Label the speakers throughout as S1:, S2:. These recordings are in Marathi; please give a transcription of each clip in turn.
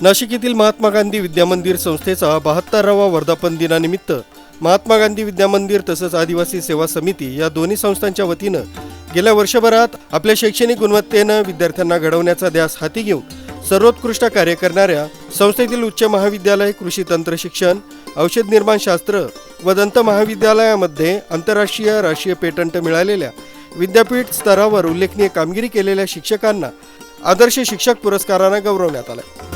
S1: नाशिक येथील महात्मा गांधी विद्यामंदिर संस्थेचा बहात्तरावा वर्धापन दिनानिमित्त महात्मा गांधी विद्यामंदिर तसंच आदिवासी सेवा समिती या दोन्ही संस्थांच्या वतीनं गेल्या वर्षभरात आपल्या शैक्षणिक गुणवत्तेनं विद्यार्थ्यांना घडवण्याचा ध्यास हाती घेऊन सर्वोत्कृष्ट कार्य करणाऱ्या संस्थेतील उच्च महाविद्यालय कृषी तंत्र शिक्षण औषध निर्माण शास्त्र व दंत महाविद्यालयामध्ये आंतरराष्ट्रीय राष्ट्रीय पेटंट मिळालेल्या विद्यापीठ स्तरावर उल्लेखनीय कामगिरी केलेल्या शिक्षकांना आदर्श शिक्षक पुरस्कारानं गौरवण्यात आलं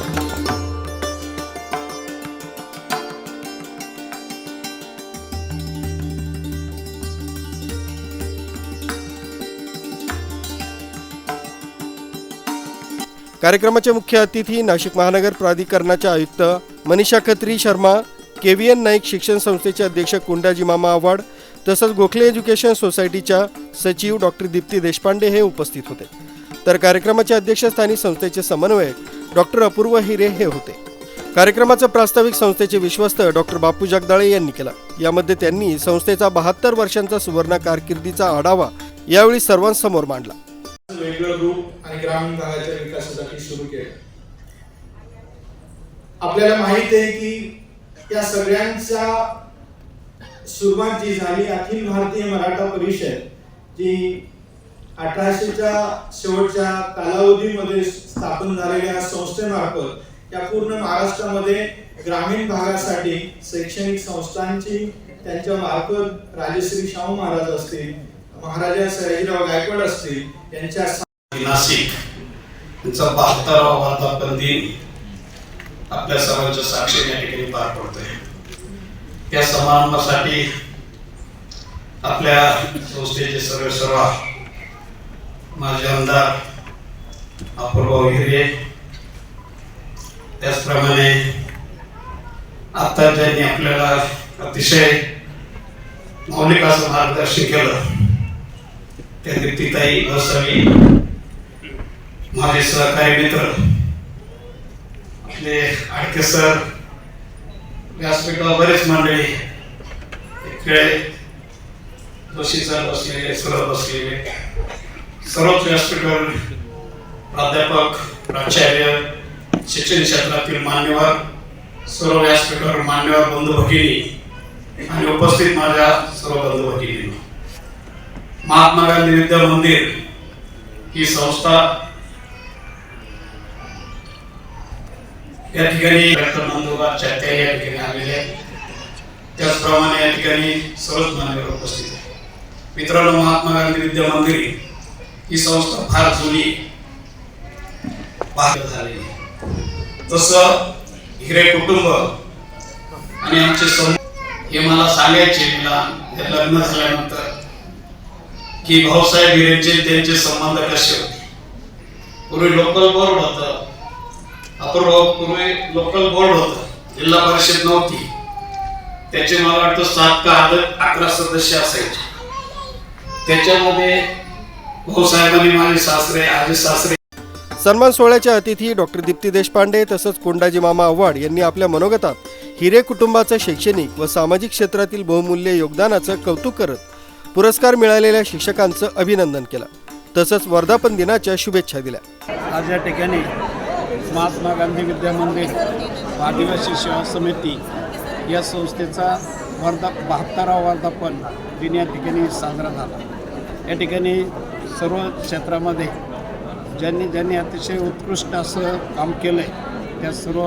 S1: कार्यक्रमाचे मुख्य अतिथी नाशिक महानगर प्राधिकरणाचे आयुक्त Manisha Khatri Sharma K V N Naik शिक्षण संस्थेचे अध्यक्ष कुंडाजी मामा आव्हाड तसंच गोखले एज्युकेशन सोसायटीच्या सचिव डॉक्टर दीप्ती देशपांडे हे उपस्थित होते. तर कार्यक्रमाच्या अध्यक्षस्थानी संस्थेचे समन्वयक डॉक्टर अपूर्व हिरे हे होते. कार्यक्रमाचं प्रास्ताविक संस्थेचे विश्वस्त डॉक्टर बापू जगदाळे यांनी केला. यामध्ये त्यांनी संस्थेचा बहात्तर वर्षांचा सुवर्ण कारकिर्दीचा आढावा यावेळी सर्वांसमोर मांडला.
S2: वेगळं रूप आणि ग्रामीण भागाच्या विकासासाठी सुरू केलं. आपल्याला माहीत आहे की या सगळ्यांचा सुरुवात जी झाली अखिल भारतीय मराठा परिषद जी अठराशेच्या शेवटच्या कालावधीमध्ये स्थापन झालेल्या संस्थेमार्फत या पूर्ण महाराष्ट्रामध्ये ग्रामीण भागासाठी शैक्षणिक संस्थांची त्यांच्या मार्फत राजश्री शाहू महाराज असतील महाराजा सयाजीराव गायकवाड असतील यांच्या
S3: नाशिक यांचा बहात्तरावा वर्धापन दिन आपल्या सर्वांच्या साक्षीने या ठिकाणी पार पडतोय. या समारंभासाठी आपल्या संस्थेचे सर्व सर्व माझे आमदार अपूर्व हिरे त्याचप्रमाणे आता ज्यांनी आपल्याला अतिशय मौलिक असं मार्गदर्शन केलं त्या दीप्तीताई गोसावी माझे सहकारी मित्र आपले आडके सर व्यासपीठावर बरेच मंडळी इकडे जोशी सर बसलेले सर बसलेले. सर्वच व्यासपीठावर प्राध्यापक प्राचार्य शिक्षण क्षेत्रातील मान्यवर सर्व व्यासपीठावर मान्यवर बंधू भगिनी आणि उपस्थित माझ्या सर्व बंधू भगिनी महात्मा गांधी विद्या मंदिर ही संस्था या ठिकाणी डॉक्टर नंदुबा चात्या या ठिकाणी आलेले त्याचप्रमाणे या ठिकाणी सर्वच मान्यवर उपस्थित आहे मित्रांनो महात्मा गांधी विद्या मंदिर ही संस्था फार जुनी भाग झालेली आहे. तसं हिरे कुटुंब आणि आमचे सम हे मला सांगायचे मला लग्न झाल्यानंतर की भाऊसाहेब हिरेचे त्यांचे संबंध कसे होते? पूर्वी लोकल बोर्ड होत. अपूर्व पूर्वी लोकल बोर्ड होत. जिल्हा परिषद नव्हती. त्याचे मला वाटतं सात का आदर अकरा सदस्य असायचे. त्याच्यामध्ये भाऊसाहेबांनी माझे सासरे आजी सासरे.
S1: सन्मान सोहळ्याच्या अतिथी डॉक्टर दीप्ती देशपांडे तसंच कोंडाजी मामा आव्हाड यांनी आपल्या मनोगतात हिरे कुटुंबाचं शैक्षणिक व सामाजिक क्षेत्रातील बहुमूल्य योगदानाचं कौतुक करत पुरस्कार मिळालेल्या शिक्षकांचं अभिनंदन केलं. तसंच वर्धापन दिनाच्या शुभेच्छा दिल्या.
S4: आज या ठिकाणी महात्मा गांधी विद्या मंदिर आदिवासी सेवा समिती या संस्थेचा वर्धा बहात्तरावा वर्धापन दिन या ठिकाणी साजरा झाला. या ठिकाणी सर्व क्षेत्रामध्ये ज्यांनी ज्यांनी अतिशय उत्कृष्ट असं काम केलं आहे त्या सर्व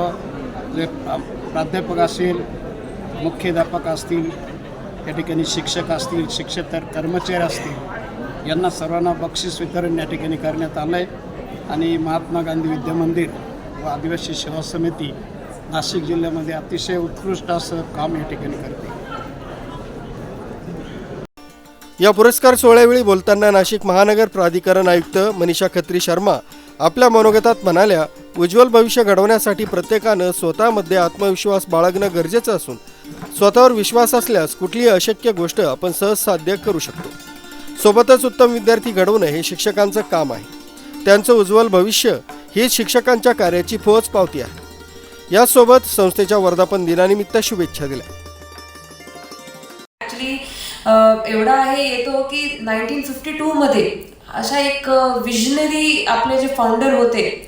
S4: जे प्राध्यापक असतील मुख्याध्यापक असतील या ठिकाणी शिक्षक असतील शिक्षक कर्मचारी असतील यांना सर्वांना बक्षीस वितरण या ठिकाणी करण्यात आलं आहे आणि महात्मा गांधी विद्यामंदिर व आदिवासी सेवा समिती नाशिक जिल्ह्यामध्ये अतिशय उत्कृष्ट असं काम या ठिकाणी करते.
S1: या पुरस्कार सोहळ्यावेळी बोलताना नाशिक महानगर प्राधिकरण आयुक्त मनीषा खत्री शर्मा आपल्या मनोगतात म्हणाल्या उज्ज्वल भविष्य घडवण्यासाठी प्रत्येकानं स्वतःमध्ये आत्मविश्वास बाळगणं गरजेचं असून स्वतःवर विश्वास असल्यास कुठलीही अशक्य गोष्ट आपण सहज साध्य करू शकतो. सोबतच उत्तम विद्यार्थी घडवणं हे शिक्षकांचं काम आहे. त्यांचं उज्ज्वल भविष्य हीच शिक्षकांच्या कार्याची पोहोच पावती आहे. यासोबत संस्थेच्या वर्धापन दिनानिमित्त शुभेच्छा दिल्या.
S5: एवढा आहे येतो की नाईन्टीन फिफ्टी टूमध्ये अशा एक विजनरी आपले जे फाउंडर होते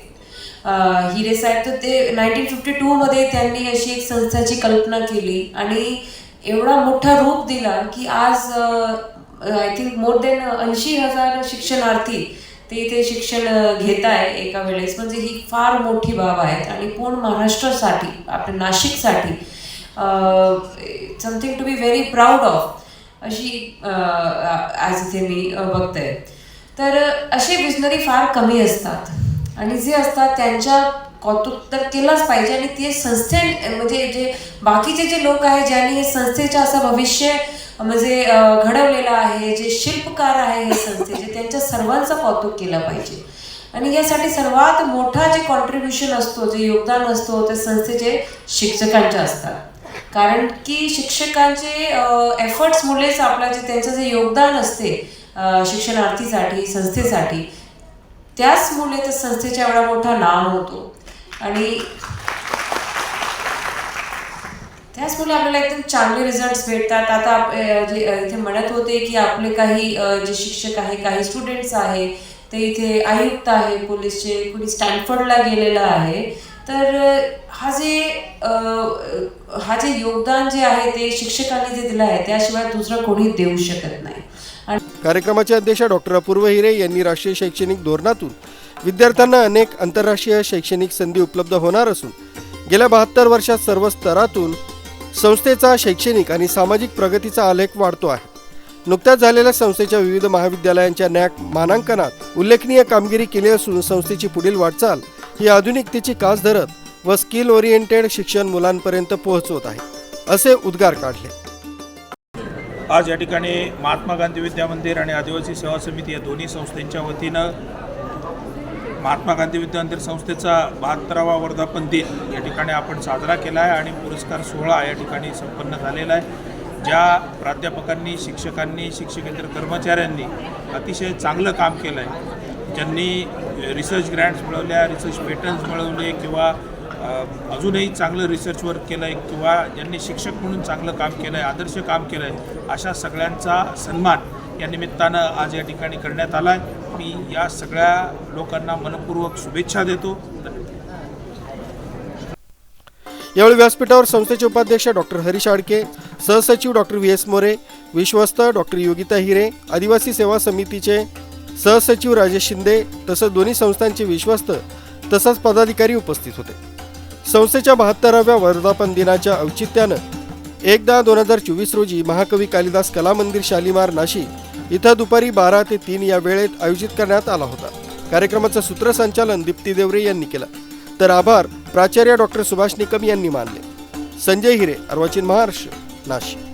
S5: हिरे साहेब तर ते नाईन्टीन फिफ्टी टूमध्ये त्यांनी अशी एक संस्थाची कल्पना केली आणि एवढा मोठा रूप दिला की आज आय थिंक मोर देन ऐंशी हजार शिक्षणार्थी ते इथे शिक्षण घेत आहे एका वेळेस. म्हणजे ही फार मोठी बाब आहे. आणि पूर्ण महाराष्ट्रासाठी आपल्या नाशिकसाठी something to be very proud of अशी आज इथे मी बघते तर असे विजनरी फार कमी असतात. आणि जे असतात त्यांच्या कौतुक तर केलंच पाहिजे आणि ते संस्थे म्हणजे जे बाकीचे जे लोक आहेत ज्यांनी हे संस्थेचं असं भविष्य म्हणजे घडवलेलं आहे जे शिल्पकार आहे हे संस्थेचे त्यांच्या सर्वांचं कौतुक केलं पाहिजे. आणि यासाठी सर्वात मोठा जे कॉन्ट्रीब्युशन असतो जे योगदान असतो ते संस्थेचे शिक्षकांचे असतात. कारण की शिक्षकांचे एफर्ट्समुळेच आपलं जे त्यांचं जे योगदान असते शिक्षणार्थीसाठी संस्थेसाठी त्याचमुळे त्या संस्थेचा एवढा मोठा नाव होतो. आणि त्याचमुळे आपल्याला एकदम चांगले रिझल्ट्स भेटतात. आता जे इथे म्हणत होते की आपले काही जे शिक्षक आहे काही स्टुडंट्स आहे ते इथे आयुक्त आहे पोलीसचे कुणी स्टॅनफर्डला गेलेलं आहे. तर हा जे हा जे योगदान जे आहे ते शिक्षकांनी जे दिलं आहे त्याशिवाय दुसरं कोणी देऊ शकत नाही.
S1: कार्यक्रमाचे अध्यक्ष डॉक्टर अपूर्व हिरे यांनी राष्ट्रीय शैक्षणिक धोरणातून विद्यार्थ्यांना अनेक आंतरराष्ट्रीय शैक्षणिक संधी उपलब्ध होणार असून गेल्या बहात्तर वर्षात सर्व स्तरातून संस्थेचा शैक्षणिक आणि सामाजिक प्रगतीचा आलेख वाढतो आहे. नुकत्याच झालेल्या संस्थेच्या विविध महाविद्यालयांच्या नॅक मानांकनात उल्लेखनीय कामगिरी केली असून संस्थेची पुढील वाटचाल ही आधुनिकतेची कास धरत व स्किल ओरिएंटेड शिक्षण मुलांपर्यंत पोहोचवत आहे असे उद्गार काढले.
S6: आज या ठिकाणी महात्मा गांधी विद्या मंदिर आणि आदिवासी सेवा समिती या दोन्ही संस्थांच्या वतीनं महात्मा गांधी विद्या मंदिर संस्थेचा बहात्तरावा वर्धापन दिन या ठिकाणी आपण साजरा केला आहे आणि पुरस्कार सोहळा या ठिकाणी संपन्न झालेला आहे. ज्या प्राध्यापकांनी शिक्षकांनी शिक्षकेतर कर्मचाऱ्यांनी अतिशय चांगलं काम केलं आहे ज्यांनी रिसर्च ग्रँट्स मिळवल्या रिसर्च पेटन्स मिळवले किंवा अजूनही चांगलं रिसर्च वर्क केलं आहे किंवा ज्यांनी शिक्षक म्हणून चांगलं काम केलं आहे आदर्श काम केलं आहे अशा सगळ्यांचा सन्मान या निमित्तानं आज या ठिकाणी करण्यात आला आहे मी या सगळ्या लोकांना मनपूर्वक शुभेच्छा देतो.
S1: यावेळी व्यासपीठावर संस्थेचे उपाध्यक्ष डॉक्टर हरीश आडके सहसचिव डॉक्टर व्ही एस मोरे विश्वस्त डॉक्टर योगिता हिरे आदिवासी सेवा समितीचे सहसचिव राजेश शिंदे तसंच दोन्ही संस्थांचे विश्वस्त तसंच पदाधिकारी उपस्थित होते. संस्थेच्या बहात्तराव्या वर्धापन दिनाच्या औचित्यानं एक दहा दोन हजार चोवीस रोजी महाकवी कालिदास कला मंदिर शालिमार नाशिक इथं दुपारी बारा ते तीन या वेळेत आयोजित करण्यात आला होता. कार्यक्रमाचं सूत्रसंचालन दीप्ती देवरे यांनी केलं. तर आभार प्राचार्य डॉक्टर सुभाष निकम यांनी मानले. संजय हिरे अर्वाचीन महाराष्ट्र नाशिक.